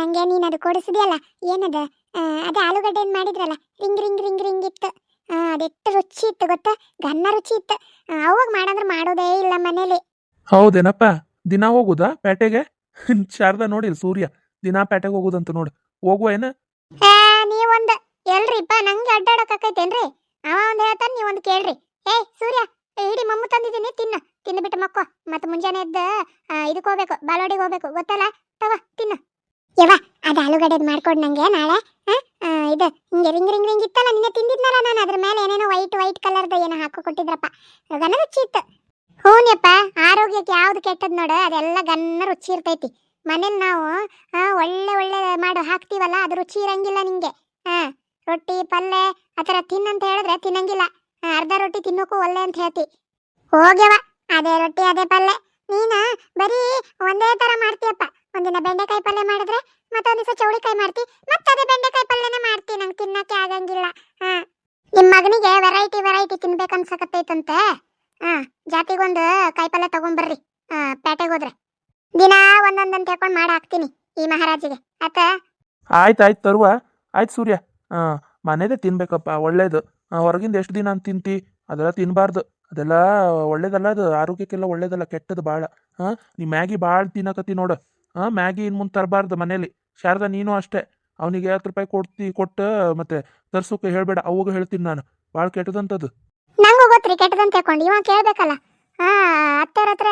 ನಂಗೆ ನೀನು ಅದು ಕೊಡಿಸಿದೆಯಲ್ಲ ಏನದ? ಅದೇ ಆಲೂಗಡ್ಡೆ ಮಾಡಿದ್ರಲ್ಲ ರಿಂಗ್ ರಿಂಗ್ ರಿಂಗ್ ರಿಂಗ್ ಇತ್ತು. ಅದೆಷ್ಟು ರುಚಿ ಇತ್ತು ಗೊತ್ತಾ? ಗನ್ನ ರುಚಿ ಇತ್ತು. ಅವಾಗ ಮಾಡಂದ್ರೆ ಮಾಡೋದೇ ಇಲ್ಲ ಮನೇಲಿ. ಹೌದೇನಪ್ಪ? ದಿನ ಹೋಗುದಾ ಪೇಟೆಗೆ? ಶಾರದಾ ನೋಡಿಲ್ ಸೂರ್ಯ. ದಿನಾ ಪೇಟೆಗೆ ಹೋಗುದಂತ ನೋಡು. ಹೋಗುವ ಏನ? ನೀವೊಂದು ಎಲ್ರಿಪ್ಪ ನಂಗೆ ಅಡ್ಡಾಡಕ್ ಆಕೈತೇನ್ರಿ? ಅವ ಒಂದು ಹೇಳ್ತಾನೆ ನೀವೊಂದು ಕೇಳ್ರಿ. ಏ ಸೂರ್ಯ ಇಡೀ ಮಮ್ಮು ತಂದಿದ್ದೀನಿ ತಿನ್ನು. ತಿಂದ್ಬಿಟ್ಟು ಮಕ್ಕೋ. ಮತ್ತೆ ಮುಂಜಾನೆ ಎದ್ದ ಇದಕ್ಕೆ ಹೋಗ್ಬೇಕು ಬಾಲೋಡಿಗೆ ಹೋಗ್ಬೇಕು ಗೊತ್ತಲ್ಲ? ತವ ತಿನ್ನು. ಮಾಡ್ಕೊಡ್ ನಂಗೆ ನಾಳೆ ಇದು, ಹಿಂಗೆ ರಿಂಗ್ ರಿಂಗ್ ರಿಂಗ್ ಇತ್ತಲ್ಲ, ನಿನ್ನೆ ತಿಂದಿದ್ನಲ್ಲ ನಾನು, ಅದ್ರ ಮೇಲೆ ಏನೇನೋ ವೈಟ್ ವೈಟ್ ಕಲರ್ದು ಏನೋ ಹಾಕೋ ಕೊಟ್ಟಿದ್ರಪ್ಪ. ಗನ್ನ ರುಚಿ ಇತ್ತು ಹೂನ್ಯಪ್ಪ, ಆರೋಗ್ಯಕ್ಕೆ ಯಾವ್ದು ಕೆಟ್ಟದ್ ನೋಡು, ಅದೆಲ್ಲ ಗನ್ನ ರುಚಿ ಇರ್ತೈತಿ. ಮನೇಲಿ ನಾವು ಒಳ್ಳೆ ಒಳ್ಳೆ ಮಾಡು, ಹಾಕ್ತೀವಲ್ಲ, ಅದು ರುಚಿ ಇರಂಗಿಲ್ಲ ನಿಂಗೆ. ಹಾ, ರೊಟ್ಟಿ ಪಲ್ಯ ಆ ಥರ ತಿನ್ನಂತ ಹೇಳಿದ್ರೆ ತಿನ್ನಂಗಿಲ್ಲ. ಅರ್ಧ ರೊಟ್ಟಿ ತಿನ್ನೋಕು ಒಳ್ಳೆ ಅಂತ ಹೇಳ್ತಿ. ಹೋಗ್ಯವ, ಅದೇ ರೊಟ್ಟಿ, ಅದೇ ಪಲ್ಯ ನೀನು ಬರೀ ಒಂದೇ ತರ ಮಾಡ್ತೀಯಪ್ಪ. ಒಂದಿನ ಬೆಂಡೆಕಾಯಿ ಪಲ್ಯ ಮಾಡಿದ್ರೆ ಮತ್ತೊಂದ್ ದಿವಸ ಚೌಳಿಕಾಯಿ ಮಾಡ್ತಿ ಮತ್ತೆ ಅದೇ ಬೆಂಡೆಕಾಯಿ ಪಲ್ಯನೇ ಮಾಡ್ತಿ ನಂಗೆ ತಿನ್ನಕ್ಕೆ ಆಗಂಗಿಲ್ಲ. ಹಾ. ನಿಮ್ಮ ಮಗನಿಗೆ ವೆರೈಟಿ ವೆರೈಟಿ ತಿನ್ಬೇಕು ಅನ್ಸಕತ್ತೈತಂತೆ. ಹಾ ಜಾತಿಗೊಂದು ಕಾಯಿ ಪಲ್ಯ ತಗೊಂಬರ್ರಿ. ಆ, ಪೇಟೆಗೆ ಹೋದ್ರೆ. ದಿನ ಒಂದೊಂದಂತ ಹೇಳ್ಕೊಂಡು ಮಾಡಿ ಹಾಕ್ತೀನಿ ಈ ಮಹಾರಾಜಿಗೆ. ಆತ? ಆಯ್ತು ಆಯ್ತು ತರುವ. ಆಯ್ತು ಸೂರ್ಯ. ಹಾಂ ಮನೆದೇ ತಿನ್ಬೇಕಪ್ಪ ಒಳ್ಳೇದು. ಹೊರಗಿಂದ ಎಷ್ಟು ದಿನ ಅಂತ ತಿಂತಿ ಅದೆಲ್ಲ ತಿನ್ನಬಾರ್ದು ಅದೆಲ್ಲ ಒಳ್ಳೇದಲ್ಲ ಅದು ಆರೋಗ್ಯಕ್ಕೆಲ್ಲ ಒಳ್ಳೇದಲ್ಲ ಕೆಟ್ಟದು ಭಾಳ ಹಾಂ ನೀ ಮ್ಯಾಗಿ ಭಾಳ ತಿನ್ನಕತ್ತಿ ನೋಡು. ಹಾಂ ಮ್ಯಾಗಿ ಇನ್ನು ಮುಂದೆ ತರಬಾರ್ದು ಮನೇಲಿ. ಶಾರದಾ ನೀನು ಅಷ್ಟೇ. ಅವನಿಗೆ ಹತ್ತು ರೂಪಾಯಿ ಕೊಡ್ತಿ ಕೊಟ್ಟು ಮತ್ತೆ ತರ್ಸೋಕೆ ಹೇಳಬೇಡ ಅವಾಗ ಹೇಳ್ತೀನಿ ನಾನು. ಭಾಳ ಕೆಟ್ಟದಂತದು. ನಂಗೂ ಗೊತ್ತ್ರಿ ಕೆಟ್ಟದಂತ ಕೇಳ್ಕೊಂಡು ಇವ ಕೇಳ್ಬೇಕಲ್ಲ. ಹಾ ಹತ್ತರ ಹತ್ರ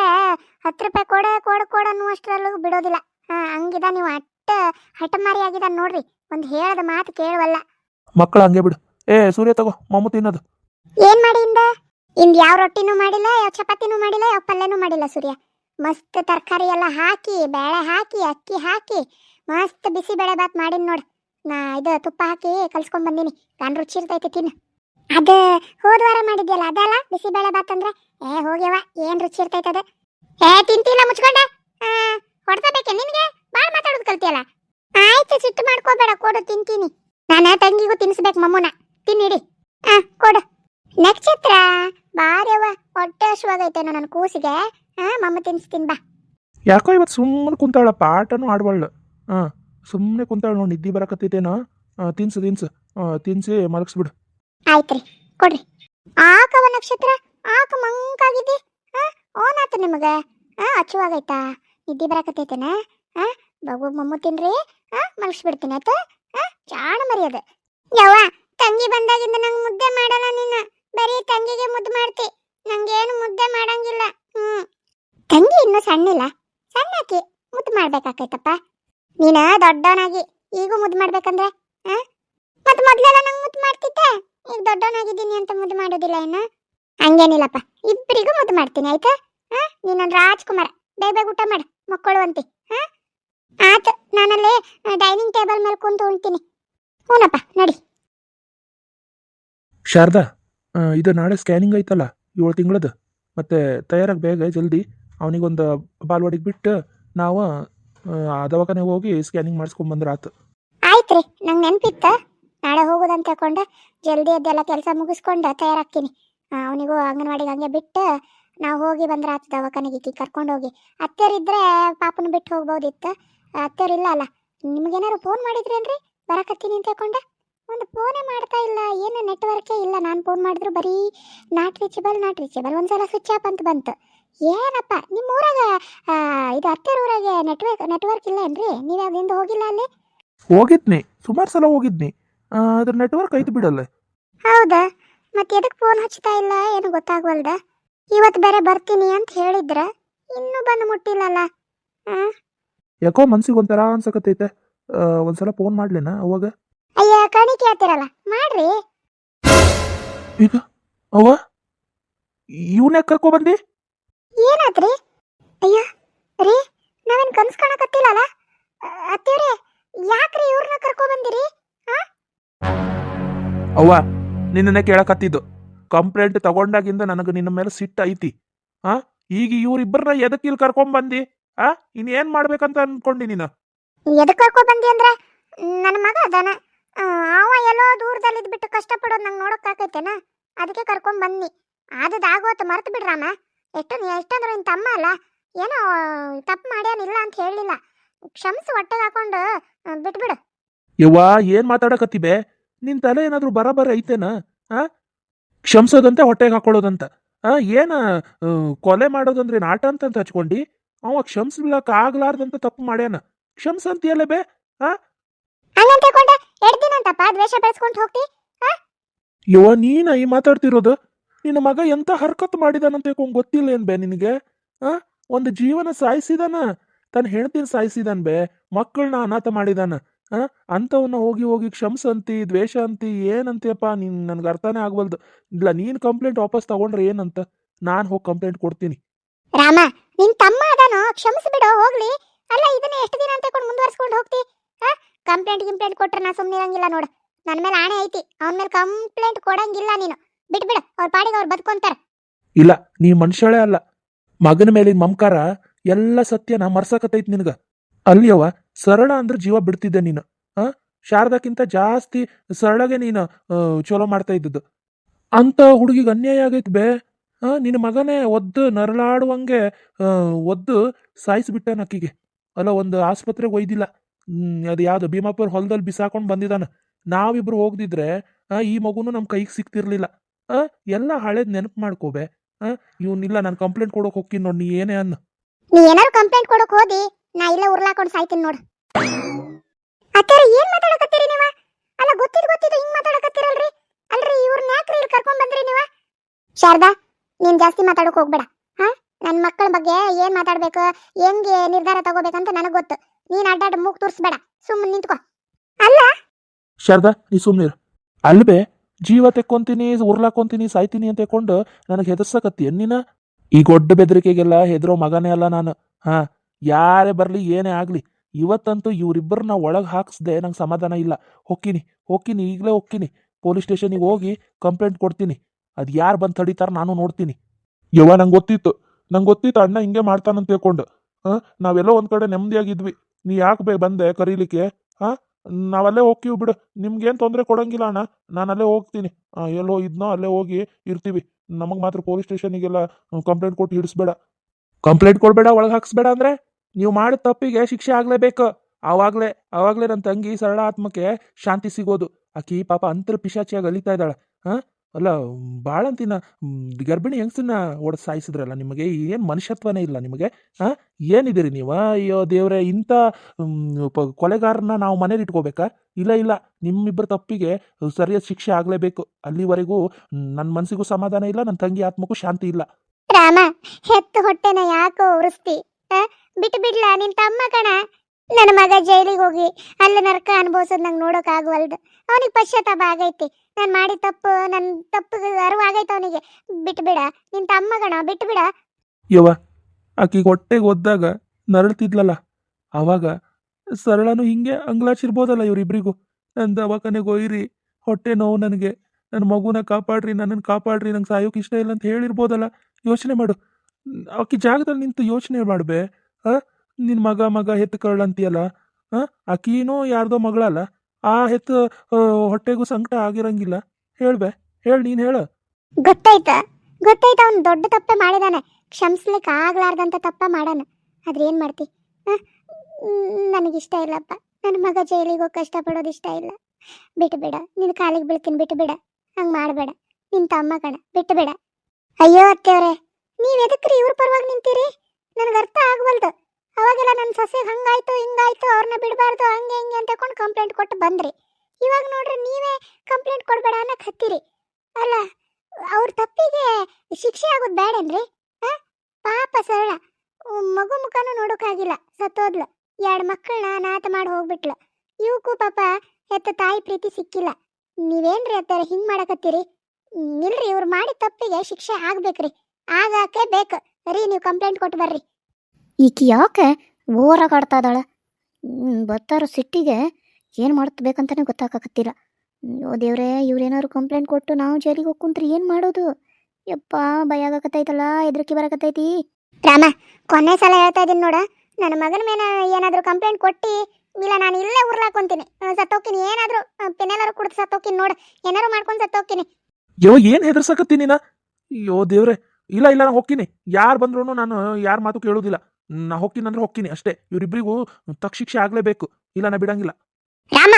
ಹತ್ತು ರೂಪಾಯಿ ಕೊಡ ಕೊಡ ಕೊಡ ಅನ್ನುವಷ್ಟರಲ್ಲೂ ಬಿಡೋದಿಲ್ಲ. ಹಾ ಹಂಗಿದ ನೀವು ಅಟ್ಟ ಹಠಮಾರಿ ಆಗಿದ ನೋಡ್ರಿ. ಒಂದು ಹೇಳದ ಮಾತು ಕೇಳುವಲ್ಲ. ಮಕ್ಕಳು ಹಂಗೆ ಬಿಡು. ಏ ಸೂರ್ಯ ತಗೋ ಮಮ್ಮು ತಿನ್ನೋದು. ಏನ್ ಮಾಡಿ ಇಂದ? ಇಂದ್ ಯಾವ ರೊಟ್ಟಿನೂ ಮಾಡಿಲ್ಲ ಯಾವ ಚಪಾತಿನೂ ಮಾಡಿಲ್ಲ ಯಾವ ಪಲ್ಯನೂ ಮಾಡಿಲ್ಲ ಸೂರ್ಯ. ಮಸ್ತ್ ತರಕಾರಿ ಎಲ್ಲ ಹಾಕಿ ಬೇಳೆ ಹಾಕಿ ಅಕ್ಕಿ ಹಾಕಿ ಮಸ್ತ್ ಬಿಸಿ ಬೇಳೆ ಬಾತ್ ಮಾಡಿನ್ ನೋಡ್. ನಾ ಇದು ತುಪ್ಪ ಹಾಕಿ ಕಲ್ಸ್ಕೊಂಡ್ ಬಂದೀನಿ. ಗನ್ ರುಚಿ ಇರ್ತೈತಿ ತಿನ್ ಅದ ಹೋದ ವಾರ ಮಾಡಿದ್ಯಲ್ಲ, ಅದಲ್ಲ? ಬಿಸಿ ಬೇಳೆ ಬಾತ್ ಅಂದ್ರೆ? ಏ ಹೋಗ್ಯವ ಏನ್ ರುಚಿ ಇರ್ತೈತೆ ಅದು? ಏ ತಿಂತಿಲ್ಲ ಮುಚ್ಕೊಂಡೆ? ಹೊಡ್ತಬೇಕೆ ನಿನ್ಗೆ? ಬಾಳ್ ಮಾತಾಡೋದು ಕಲ್ತಿಯಲ್ಲ? ಆಯ್ತು ಸಿಟ್ಟು ಮಾಡ್ಕೋಬೇಡ, ಕೊಡು, ತಿಂತೀನಿ. ನಾನು ತಂಗಿಗೂ ತಿನ್ಸ್ಬೇಕು ಮಮ್ಮನ. ತಿನ್ನಿಡಿ ಆ, ಕೊಡು. ನಕ್ಷತ್ರ ಬಾರ್ಯವ ಹೊಟ್ಟೆ ಹಸುವಾಗೈತೆ ನನ್ನ ಕೂಸಿಗೆ. ಹಾ ಮಮ್ಮ ತಿನ್ಸ್ತೀನಿ ಬಾ ಯಾಕೋ ಇವತ್ತು ಸುಮ್ಮನೆ ಕುಂತಾಳಪ್ಪ, ಆಟನೂ ಆಡ್ಬಾಳ್ಳು ಹಾಂ ಸುಮ್ಮನೆ ಕುಂತಾಳ ನೋಡಿ, ನಿದ್ದೆ ಬರಕತ್ತೈತೇನೋ. ತಿನ್ಸು ತಿನ್ಸು. ತಿನ್ಸಿ ಮಲಗಿಸ್ಬಿಡು. ಆಯ್ತ್ರಿ ಕೊಡ್ರಿ. ಆಕವ ನಕ್ಷತ್ರ, ಆಕ ಮಂಕಾಗಿದ್ದಿ ನಿಮಗೆ. ಹಾ ಹಚ್ಚುವಾಗೈತಾ ನಿದ್ದೆ ಬರಕತ್ತೈತೇನ? ಬಗು ಮಮ್ಮು ತಿನ್ರಿ. ಮಲಗಿಸ್ಬಿಡ್ತೀನಿ ಆಯ್ತು? ಚಾಣ ಮರ್ಯಾದ. ಯವ್ವ, ತಂಗಿ ಬಂದಾಗಿಂದ ನಂಗೆ ಮುದ್ದೆ ಮಾಡಲ್ಲ ನಿನ್ನ ಬರೀ ತಂಗಿಗೆ ಮುದ್ದು ಮಾಡ್ತಿ. ನಂಗೇನು ಮುದ್ದೆ ಮಾಡಂಗಿಲ್ಲ. ಹ್ಮ್. ತಂಗಿ ಇನ್ನೂ ಸಣ್ಣಿಲ್ಲ. ಸಣ್ಣಾಕಿ ಮುದ್ದು ಮಾಡ್ಬೇಕಾಕೈತಪ್ಪ. ನೀನ ದೊಡ್ಡವನಾಗಿ ಈಗೂ ಮುದ್ದು ಮಾಡ್ಬೇಕಂದ್ರೆ ಮತ್ತೆ ಮೊದ್ಲೆಲ್ಲ ನಂಗೆ ಮುದ್ದು ಮಾಡ್ತಿದ್ದೆ. ಈಗ ದೊಡ್ಡವನಾಗಿದ್ದೀನಿ ಅಂತ ಮುದ್ದು ಮಾಡೋದಿಲ್ಲ ಏನು ಹಂಗೇನಿಲ್ಲಪ್ಪ ಇಬ್ಬರಿಗೂ ಮುದ್ದು ಮಾಡ್ತೀನಿ, ಆಯ್ತಾ? ಹಾ ನೀನು ರಾಜ್ಕುಮಾರ, ಬೇಗ ಬೇಗ ಊಟ ಮಾಡ, ಮಕ್ಕಳು ಅಂತಿ ಹಾ ಆತು, ನಾನಲ್ಲಿ ಡೈನಿಂಗ್ ಟೇಬಲ್ ಮೇಲೆ ಕುಂತು ಉಣ್ತೀನಿ. ಹ್ಞೂನಪ್ಪ ನಡಿ. ಶಾರದಾ ಇದು ನಾಳೆ ಸ್ಕ್ಯಾನಿಂಗ್ ಐತಲ್ಲ, ಏಳು ತಿಂಗಳದು. ಮತ್ತೆ ತಯಾರಾಗಿ ಬೇಗ ಜಲ್ದಿ, ಅವನಿಗೊಂದು ಬಾಲ್ವಾಡಿಗೆ ಬಿಟ್ಟು, ನಾವು ಆ, ದವಾಖಾನೆ ಹೋಗಿ ಸ್ಕ್ಯಾನಿಂಗ್ ಮಾಡಿಸ್ಕೊಂಬಂದ್ರೆ ಆತು ಆಯ್ತ್ರಿ ನಂಗೆ ನೆನಪಿತ್ತ. ನಾಳೆ ಹೋಗೋದಂತ ತಕೊಂಡು ಜಲ್ದಿ ಅದೆಲ್ಲ ಕೆಲಸ ಮುಗಿಸ್ಕೊಂಡು ತಯಾರಾಗ್ತೀನಿ. ಅವನಿಗೂ ಅಂಗನವಾಡಿಗೆ ಹಂಗೆ ಬಿಟ್ಟು ನಾವು ಹೋಗಿ ಬಂದ್ರೆ ಆತು ದವಾಖಾನೆಗೆ ಕರ್ಕೊಂಡು ಹೋಗಿ. ಅತ್ತೆಯರಿದ್ರೆ ಪಾಪನ ಬಿಟ್ಟು ಹೋಗ್ಬೋದಿತ್ತು? ಅತ್ತೆಯರಿಲ್ಲ ಅಲ್ಲ ನಿಮಗೇನಾರು ಫೋನ್ ಮಾಡಿದ್ರೇನ್ರಿ? ಬರಕತ್ತೀನಿ ಅಂತ ತಕೊಂಡ ಒಂದು ಫೋನೇ ಮಾಡ್ತಾ ಇಲ್ಲ ಏನು ನೆಟ್ವರ್ಕೇ ಇಲ್ಲ. ನಾನು ಫೋನ್ ಮಾಡಿದ್ರು ಬರೀ ನಾಟ್ ರೀಚಬಲ್ ನಾಟ್ ರೀಚಬಲ್ ಒಂದ್ಸಲ ಸ್ವಿಚ್ ಆಫ್ ಅಂತ ಬಂತು. ಏನಪ್ಪ? ನಿಮ್ಮ ಊರಾಗ ಇದು ಅತ್ತೆ ಊರಾಗೆ ನೆಟ್ವರ್ಕ್ ನೆಟ್ವರ್ಕ್ ಇಲ್ಲ ಏನ್ರಿ ನೀವು ಯಾವ್ದಿಂದ ಹೋಗಿಲ್ಲ ಅಲ್ಲಿ? ಹೋಗಿದ್ನಿ. ಸುಮಾರು ಸಲ ಹೋಗಿದ್ನಿ. ಅದ್ರ ನೆಟ್ವರ್ಕ್ ಐತೆ ಬಿಡಲ್ಲ. ಹೌದಾ? ಮತ್ತೆ ಎದಕ್ಕೆ ಫೋನ್ ಹಚ್ತಾ ಇಲ್ಲ? ಏನು ಗೊತ್ತಾಗ್ವಲ್ದ? ಇವತ್ತು ಬೇರೆ ಬರ್ತೀನಿ ಅಂತ ಹೇಳಿದ್ರ? ಇನ್ನೂ ಬಂದು ಮುಟ್ಟಿಲ್ಲಲ್ಲ? ಯಾಕೋ ಮನ್ಸಿಗೆ ಒಂಥರ ಅನ್ಸಕತ್ತೈತೆ. ಒಂದ್ಸಲ ಫೋನ್ ಮಾಡ್ಲೇನ ಅವಾಗ? ಅಯ್ಯ ಕಣಿ ಕೇಳ್ತಿರಲ್ಲ. ಮಾಡ್ರಿ. ಈಗ? ಅವ ಇವನ್ಯಾಕೆ ಕರ್ಕೊ ಬಂದಿ? ಏನಾದ್ರಿ? ಅಯ್ಯ ರೀ ನಾವೇನ್ ಕನ್ಸ್ ಕಾಣಕತ್ತಿಲ್ಲಲ್ಲ ಅತ್ತಿವ್ರೆ ಯಾಕ್ರಿ ಇವ್ರನ್ನ ಕರ್ಕೊ ಬಂದಿರಿ ಅವ್ವ ನಿನ್ನನ್ನೇ ಕೇಳಕತ್ತಿದ್ದು. ಕಂಪ್ಲೇಂಟ್ ತಗೊಂಡಾಗಿಂದ ನನಗೆ ನಿನ್ನ ಮೇಲೆ ಸಿಟ್ಟು ಐತಿ. ಆ? ಈಗ ಇವ್ರಿಬ್ಬರನ್ನ ಎದಕ್ಕೆ ಇಲ್ಲಿ ಕರ್ಕೊಂಡ್ ಬಂದಿ ಆ? ಇನ್ ಏನ್ ಮಾಡ್ಬೇಕಂತ ಅನ್ಕೊಂಡಿ ನೀನು? ಎದಕ್ಕೆ ಕರ್ಕೊಂಡ್ ಬಂದಿ ಅಂದ್ರೆ ನನ್ನ ಮಗ ಅದನ. ಅವ ಎಲ್ಲೋ ದೂರದಲ್ಲಿ ಇದ್ಬಿಟ್ಟು ಕಷ್ಟಪಡೋದು ನಂಗೆ ನೋಡೋಕ್ಕಾಕೈತೇನ ಅದಕ್ಕೆ ಕರ್ಕೊಂಡ್ ಬನ್ನಿ ಆದದ್ದು ಆಗೋತ ಮರ್ತು ಬಿಡ್ರಾಮ? ಎಷ್ಟು ಎಷ್ಟಂದ್ರೆ ನಿನ್ ತಮ್ಮ ಅಲ್ಲ? ಏನೋ ತಪ್ಪು ಮಾಡ್ಯಾನಿಲ್ಲ ಅಂತ ಹೇಳಲಿಲ್ಲ ಕ್ಷಮಿಸಿ ಹೊಟ್ಟೆಗೆ ಹಾಕೊಂಡು ಆ, ಬಿಟ್ಬಿಡು. ಯವ್ವ ಏನ್ ಮಾತಾಡಕತ್ತಿಬೆ ನಿನ್ ತಲೆ ಏನಾದ್ರೂ ಬರಬರ ಐತೇನ? ಆ? ಕ್ಷಮ್ಸೋದಂತೆ ಹೊಟ್ಟೆಗೆ ಹಾಕೊಳ್ಳೋದಂತ. ಆ ಏನ ಆ, ಕೊಲೆ ಮಾಡೋದಂದ್ರೆ ನಾಟ ಆಟ ಅಂತ ಹಚ್ಕೊಂಡಿ? ಅವ ಕ್ಷಮಿಸ್ಲಕ್ ಆಗ್ಲಾರ್ದಂತ ತಪ್ಪು ಮಾಡ್ಯಾನ. ಕ್ಷಮ್ಸ ಅಂತೀಯಲ್ಲ ಬೇ ಹಂಗಂತ ಕೊಂಡೆ ಎರಡ್ ದಿನ ಅಂತಪ್ಪ ದ್ವೇಷ ಬೆಳೆಸ್ಕೊಂಡು ಹೋಗ್ತಿ ಯವ್ವ ನೀನ ಈ ಮಾತಾಡ್ತಿರೋದು? ನಿನ್ನ ಮಗ ಎಂತ ಹರ್ಕತ್ ಮಾಡಿದಾನಂತ ಹೇಳ್ಕೊಂಡು ಗೊತ್ತಿಲ್ಲ ಏನ್ ಬೇ ನಿನಗೆ? ಆ? ಒಂದು ಜೀವನ ಸಾಯಿಸಿದಾನ? ತನ್ನ ಹೆಣ್ತಿನ ಸಾಯಿಸಿದಾನ ಬೇ? ಮಕ್ಕಳನ್ನ ಅನಾಥ ಮಾಡಿದಾನ? ಆ? ಅಂಥವನ್ನ ಹೋಗಿ ಹೋಗಿ ಕ್ಷಮಸ ಅಂತಿ ದ್ವೇಷ ಅಂತಿ ಏನಂತೀಯಪ್ಪ, ನೀನ್ ನನ್ಗೆ ಅರ್ಥನೇ ಆಗ್ವಲ್ದು. ಇಲ್ಲ, ನೀನ್ ಕಂಪ್ಲೇಂಟ್ ವಾಪಸ್ ತಗೊಂಡ್ರೆ ಏನಂತ? ನಾನ್ ಹೋಗಿ ಕಂಪ್ಲೇಂಟ್ ಕೊಡ್ತೀನಿ. ರಾಮ, ನಿನ್ ತಮ್ಮ ಅದಾನೋ? ಕ್ಷಮಿಸ್ಬಿಡು ಹೋಗ್ಲಿ. ಅಲ್ಲ, ಇದನ್ನ ಎಷ್ಟು ದಿನ ಅಂತ ಕೊಂಡು ಮುಂದುವರ್ಸ್ಕೊಂಡು ಹೋಗ್ತಿ? ಹಾ ಕಂಪ್ಲೇಂಟ್ ಗಿಂಪ್ಲೇಂಟ್ ಕೊಟ್ರೆ ನಾ ಸುಮ್ಮನಿರಂಗಿಲ್ಲ ನೋಡು. ನನ್ನ ಮೇಲೆ ಆಣೆ ಐತಿ. ಅವನ ಮೇಲೆ ಕಂಪ್ಲೇಂಟ್ ಕೊಡಂಗಿಲ್ಲ ನೀನು. ಬಿಟ್ಬಿಡು ಅವ್ರ ಪಾಡಿಗೆ ಅವ್ರು ಬದುಕೊಂತಾರ. ಇಲ್ಲ ನೀ ಮನುಷ್ಯಳೇ ಅಲ್ಲ. ಮಗನ ಮೇಲಿನ ಮಮಕಾರ ಎಲ್ಲ ಸತ್ಯನ ಮರ್ಸಕತೈತ್ ನಿನಗ. ಅಲ್ಲಿಯವ ಸರಳ ಅಂದ್ರೆ ಜೀವ ಬಿಡ್ತಿದ್ದೆ ನೀನು. ಆ ಶಾರದಾಕ್ಕಿಂತ ಜಾಸ್ತಿ ಸರಳಗೆ ನೀನು ಚಲೋ ಮಾಡ್ತಾ ಇದ್ದದ್ದು. ಅಂತ ಹುಡುಗಿಗೆ ಅನ್ಯಾಯ ಆಗೈತ್ ಬೇ. ಆ ನಿನ್ನ ಮಗನೇ ಒದ್ದು ನರಳಾಡುವಂಗೆ ಆ, ಒದ್ದು ಸಾಯಿಸ್ಬಿಟ್ಟಾನ ಅಕ್ಕಿಗೆ. ಅಲ್ಲ ಒಂದು ಆಸ್ಪತ್ರೆಗೆ ಒಯ್ದಿಲ್ಲ. ಹ್ಮ್, ಅದು ಯಾವ್ದು ಭೀಮಾಪುರ ಹೊಲದಲ್ಲಿ ಬಿಸಾಕೊಂಡು ಬಂದಿದಾನ. ನಾವಿಬ್ರು ಹೋಗ್ದಿದ್ರೆ ಈ ಮಗುನು ನಮ್ಮ ಕೈಗೆ ಸಿಕ್ತಿರ್ಲಿಲ್ಲ ಎಲ್ಲ ಹಳೇದ್ ನೆನಪು ಮಾಡ್ಕೋಬೆ. ಆ ಇವನಿಲ್ಲ ನಾನು ಕಂಪ್ಲೇಂಟ್ ಕೊಡೋಕೆ ಹೋಗ್ತೀನಿ ನೋಡಿ ನೀ ಏನೇ ಅನ್ನ ನೀ ಏನಾರು ಕಂಪ್ಲೇಂಟ್ ಕೊಡಕ್ ಹೋದಿ ನಾ ಇಲ್ಲ ಉರ್ಲಾಕೊಂಡು ಸಾಯ್ತೀನಿ ನೋಡು. ಅತ್ತಾರೆ ಏನ್ ಮಾತಾಡಕತ್ತೀರಿ ನೀವ? ಅಲ್ಲ ಗೊತ್ತಿದ್ ಗೊತ್ತಿದ್ದು ಹಿಂಗ್ ಮಾತಾಡಕತ್ತೀರಲ್ರಿ? ಅಲ್ರಿ ಇವ್ರನ್ನ ಯಾಕ್ರಿ ಇಲ್ಲಿ ಕರ್ಕೊಂಡ್ ಬಂದ್ರಿ ನೀವ? ಶಾರದಾ ನೀನ್ ಜಾಸ್ತಿ ಮಾತಾಡಕ್ ಹೋಗ್ಬೇಡ. ಹಾ ನನ್ ಮಕ್ಕಳ ಬಗ್ಗೆ ಏನ್ ಮಾತಾಡ್ಬೇಕು ಹೆಂಗೆ ನಿರ್ಧಾರ ತಗೋಬೇಕಂತ ನನಗ್ ಗೊತ್ತು. ನೀನ್ ಅಡ್ಡಾಡ್ ಮೂಗ್ ತೋರ್ಸ್ಬೇಡ. ಸುಮ್ಮನೆ ನಿಂತ್ಕೋ. ಅಲ್ಲ? ಶಾರದಾ ನೀ ಸುಮ್ಮನೆ ಅಲ್ಬೆ ಜೀವ ತೆಕ್ಕೊಂತೀನಿ ಉರ್ಲಾಕೊಂತೀನಿ ಸಾಯ್ತೀನಿ ಅಂತ ಹೇಳ್ಕೊಂಡು ನನಗೆ ಹೆದರ್ಸಕತ್ತಿ. ಎನ್ನಿನ ಈ ಗೊಡ್ಡ ಬೆದರಿಕೆಗೆಲ್ಲ ಹೆದರೋ ಮಗನೇ ಅಲ್ಲ ನಾನು. ಹಾ, ಯಾರೇ ಬರಲಿ, ಏನೇ ಆಗಲಿ. ಇವತ್ತಂತೂ ಇವ್ರಿಬ್ಬರನ್ನ ಒಳಗೆ ಹಾಕಿಸ್ದೆ ನಂಗೆ ಸಮಾಧಾನ ಇಲ್ಲ. ಹೊಕ್ಕಿನಿ ಹೊಕ್ಕಿನಿ ಈಗಲೇ ಹೊಕ್ಕಿನಿ ಪೊಲೀಸ್ ಸ್ಟೇಷನಿಗೆ ಹೋಗಿ ಕಂಪ್ಲೇಂಟ್ ಕೊಡ್ತೀನಿ. ಅದು ಯಾರು ಬಂದು ತಡಿತಾರ ನಾನು ನೋಡ್ತೀನಿ. ಯವ್ವ, ನಂಗೆ ಗೊತ್ತಿತ್ತು. ನಂಗೆ ಗೊತ್ತಿತ್ತು, ಅಣ್ಣ ಹಿಂಗೆ ಮಾಡ್ತಾನಂತ ತಿಳ್ಕೊಂಡು ಹಾಂ, ನಾವೆಲ್ಲೋ ಒಂದು ಕಡೆ ನೆಮ್ಮದಿಯಾಗಿದ್ವಿ ನೀ ಯಾಕೆ ಬೇ ಬಂದೆ ಕರೀಲಿಕ್ಕೆ? ಹಾ? ನಾವಲ್ಲೇ ಹೋಗ್ತೀವಿ ಬಿಡು. ನಿಮ್ಗೇನು ತೊಂದರೆ ಕೊಡಂಗಿಲ್ಲ ಅಣ್ಣ. ನಾನು ಅಲ್ಲೇ ಹೋಗ್ತೀನಿ ಎಲ್ಲೋ ಇದ್ನೋ ಅಲ್ಲೇ ಹೋಗಿ ಇರ್ತೀವಿ. ನಮಗೆ ಮಾತ್ರ ಪೊಲೀಸ್ ಸ್ಟೇಷನಿಗೆಲ್ಲ ಕಂಪ್ಲೇಂಟ್ ಕೊಟ್ಟು ಹಿಡಿಸ್ಬೇಡ. ಕಂಪ್ಲೇಂಟ್ ಕೊಡಬೇಡ, ಒಳಗೆ ಹಾಕ್ಸ್ಬೇಡ ಅಂದ್ರೆ ನೀವು ಮಾಡಿದ ತಪ್ಪಿಗೆ ಶಿಕ್ಷೆ ಆಗಲೇಬೇಕು. ಆವಾಗಲೇ ಆವಾಗಲೇ ನನ್ನ ತಂಗಿ ಸರಳ ಆತ್ಮಕ್ಕೆ ಶಾಂತಿ ಸಿಗೋದು. ಆಕಿ ಪಾಪ ಅಂತರ ಪಿಶಾಚಿಯಾಗಿ ಅಲಿತಾ ಇದ್ದಾಳೆ. ಹಾ? ಅಲ್ಲ ಬಾಳಂತಿನ ಗರ್ಭಿಣಿ ಹೆಂಗಸನ್ನ ಓಡ ಸಾಯಿಸಿದ್ರಲ್ಲ ನಿಮಗೆ? ಏನು ಮನುಷ್ಯತ್ವನೇ ಇಲ್ಲ ನಿಮಗೆ? ಆ, ಏನಿದ್ದೀರಿ ನೀವು? ಅಯ್ಯೋ ದೇವ್ರೆ, ಇಂಥ ಕೊಲೆಗಾರನ ನಾವು ಮನೇಲಿ ಇಟ್ಕೋಬೇಕಾ? ಇಲ್ಲ ಇಲ್ಲ, ನಿಮ್ಮಿಬ್ಬರ ತಪ್ಪಿಗೆ ಸರಿಯಾದ ಶಿಕ್ಷೆ ಆಗಲೇಬೇಕು. ಅಲ್ಲಿವರೆಗೂ ನನ್ನ ಮನಸ್ಸಿಗೂ ಸಮಾಧಾನ ಇಲ್ಲ ನನ್ನ ತಂಗಿ ಆತ್ಮಕ್ಕೂ ಶಾಂತಿ ಇಲ್ಲ. ರಾಮ, ಹೆತ್ತು ಹೊಟ್ಟೆನ ಯಾಕೋ ಉರಿಸ್ತಿ? ಬಿಟ್ಟು ಬಿಡ್ಲ ನಿನ್ ತಮ್ಮ ಕಣ. ನನ್ನ ಮಗ ಜೈಲಿಗೆ ಹೋಗಿ ಅಲ್ಲಿ ನರಕ ಅನುಭವಿಸೋದು ನಂಗೆ ನೋಡೋಕ್ ಆಗುವಲ್ದು ಅವನಿಗೆ ಪಶ್ಚಾತ್ತಾಪ ಆಗೈತಿ. ನಾನು ಮಾಡಿ ತಪ್ಪು ನನ್ನ ತಪ್ಪು ಅರಿವು ಆಗೈತೆ ಅವನಿಗೆ. ಬಿಟ್ಟು ಬಿಡ ನಿನ್ ತಮ್ಮ ಕಣ ಬಿಟ್ಟು ಬಿಡ ಯವ್ವ ಆಕಿಗೆ ಹೊಟ್ಟೆಗೆ ಒದ್ದಾಗ ನರಳ್ತಿದ್ಲಲ್ಲ ಆವಾಗ ಸರಳನು ಹಿಂಗೆ ಅಂಗ್ಲಾಚಿರ್ಬೋದಲ್ಲ ಇವರಿಬ್ರಿಗೂ. ನನ್ನ ದವಾಖಾನೆಗೆ ಒಯ್ರಿ, ಹೊಟ್ಟೆ ನೋವು ನನಗೆ. ನನ್ನ ಮಗುನ ಕಾಪಾಡ್ರಿ ನನ್ನನ್ನು ಕಾಪಾಡ್ರಿ, ನಂಗೆ ಸಾಯೋಕೆ ಇಷ್ಟ ಇಲ್ಲ ಅಂತ ಹೇಳಿರ್ಬೋದಲ್ಲ. ಯೋಚನೆ ಮಾಡು. ಆಕಿ ಜಾಗದಲ್ಲಿ ನಿಂತು ಯೋಚನೆ ಮಾಡಬೇ, ಹಾಂ? ನಿನ್ನ ಮಗ ಮಗ ಎತ್ಕೊಳ್ಳಂತೀಯಲ್ಲ ಹಾಂ? ಆಕಿನೂ ಯಾರ್ದೋ ಮಗಳಲ್ಲ ಆ ಹೆತ್ತು ಹೊಟ್ಟೆಗೂ ಸಂಕಟ ಆಗಿರಂಗಿಲ್ಲ. ಹೇಳ್ಬೆ ಹೇಳ, ನೀನು ಹೇಳು. ಗೊತ್ತಾಯ್ತ? ಗೊತ್ತಾಯ್ತ ಅವ್ನು ದೊಡ್ಡ ತಪ್ಪೆ ಮಾಡಿದಾನೆ. ಕ್ಷಮಿಸ್ಲಿಕ್ಕೆ ಆಗ್ಲಾರ್ದಂತ ತಪ್ಪ ಮಾಡಾನ ಆದ್ರೆ ಏನ್ ಮಾಡ್ತಿ? ನನಗಿಷ್ಟ ಇಲ್ಲಪ್ಪ. ನನ್ನ ಮಗ ಜೈಲಿಗೆ ಹೋಗಿ ಕಷ್ಟಪಡೋದು ಇಷ್ಟ ಇಲ್ಲ. ಬಿಟ್ಟು ಬಿಡ ನಿನ್ನ ಕಾಲಿಗೆ ಬೀಳ್ತೀನಿ ಬಿಟ್ಟು ಬಿಡ ಹಂಗೆ ಮಾಡಬೇಡ. ನಿನ್ನ ತಮ್ಮ ಕಣ ಬಿಟ್ಟು ಬಿಡ ಅಯ್ಯೋ ಅತ್ತೆಯವ್ರೆ, ನೀವು ಎದಕ್ರಿ ಇವ್ರ ಪರವಾಗಿ ನಿಂತೀರಿ? ನನಗೆ ಅರ್ಥ ಆಗವಲ್ದು. ಅವಾಗೆಲ್ಲ ನನ್ನ ಸೊಸೆಗೆ ಹಂಗಾಯ್ತು, ಹಿಂಗಾಯ್ತು ಅವ್ರನ್ನ ಬಿಡಬಾರ್ದು, ಹಂಗೆ ಹಿಂಗೆ ಅಂತ ಕೊಂಡು ಕಂಪ್ಲೇಂಟ್ ಕೊಟ್ಟು ಬಂದ್ರಿ. ಇವಾಗ ನೋಡ್ರಿ ನೀವೇ ಕಂಪ್ಲೇಂಟ್ ಕೊಡಬೇಡ ಅನ್ನಕ್ಕೆ ಹತ್ತಿರಿ. ಅಲ್ಲ, ಅವ್ರ ತಪ್ಪಿಗೆ ಶಿಕ್ಷೆ ಆಗೋದು ಬೇಡೇನ್ರಿ ಹಾ? ಪಾಪ ಸರಳ. ಮಗು ಮುಖನೂ ನೋಡೋಕ್ಕಾಗಿಲ್ಲ ಸತ್ತೋದ್ಲು. ಎರಡು ಮಕ್ಕಳನ್ನ ನಾತ ಮಾಡಿ ಹೋಗ್ಬಿಟ್ಲು. ಇವಕ್ಕೂ ಪಾಪ ಹೆತ್ತ ತಾಯಿ ಪ್ರೀತಿ ಸಿಕ್ಕಿಲ್ಲ. ನೀವೇನ್ರಿ ಅತ್ತಾರೆ ಹಿಂಗೆ ಮಾಡಕತ್ತೀರಿ? ನಿಲ್ರಿ, ಇವ್ರು ಮಾಡಿದ ತಪ್ಪಿಗೆ ಶಿಕ್ಷೆ ಆಗ್ಬೇಕ್ರಿ. ಆಗಾಕೆ ಬೇಕು. ರೀ, ನೀವು ಕಂಪ್ಲೇಂಟ್ ಕೊಟ್ಟು ಬರ್ರಿ. ಈಕಿ ಯಾಕೆ ಓರಾಗಾಡ್ತಾ ಇದ್ದಾಳೆ? ಬರ್ತಾರೋ ಸಿಟ್ಟಿಗೆ. ಏನು ಮಾಡ್ಬೇಕಂತಾನೆ ಗೊತ್ತಾಗಕತ್ತಿಲ್ಲ. ಅಯ್ಯೋ ದೇವ್ರೇ ಇವ್ರೇನಾದ್ರು ಕಂಪ್ಲೇಂಟ್ ಕೊಟ್ಟು ನಾವು ಜೈಲಿಗೆ ಹೋಗಿ ಕುಂತ್ರಿ ಏನು ಮಾಡೋದು? ಯಪ್ಪ ಭಯ ಆಗಕತ್ತೈತಲ್ಲ ಹೆದರಿಕೆ ಬರಕತ್ತೈತಿ. ರಾಮ ಕೊನೆ ಸಲ ಹೇಳ್ತಾ ಇದೀನಿ ನೋಡ. ನನ್ನ ಮಗನ ಮೇಲೆ ಏನಾದರೂ ಕಂಪ್ಲೇಂಟ್ ಕೊಟ್ಟಿ ಇಲ್ಲ ನಾನು ಇಲ್ಲೇ ಉರ್ಲಾಕೊಂತೀನಿ ಸತ್ತೋಗ್ತೀನಿ. ಏನಾದರೂ ಪೆನೆಲ್ಲಾರು ಕುಡ್ದು ಸತ್ತೋಗ್ತೀನಿ ನೋಡ. ಏನಾರು ಮಾಡ್ಕೊಂಡು ಸತ್ತೋಗ್ತೀನಿ. ಯೋ ಏನು ಹೆದರ್ಸಕತ್ತೀನಿ ನೀನ? ಅಯ್ಯೋ ದೇವ್ರೆ ಇಲ್ಲ ಇಲ್ಲ ನಾನು ಹೋಗ್ತೀನಿ. ಯಾರು ಬಂದ್ರೂ ನಾನು ಯಾರ ಮಾತು ಕೇಳೋದಿಲ್ಲ. ನಾ ಹೋಗ್ತೀನಿ ಅಂದ್ರೆ ಹೋಗ್ತೀನಿ. ಅಷ್ಟೇ. ಇವರಿಬ್ಬರಿಗೂ ತಕ್ಷಿಕ್ಷೆ ಆಗಲೇಬೇಕು. ಇಲ್ಲ ನಾ ಬಿಡಂಗಿಲ್ಲ. ರಾಮ!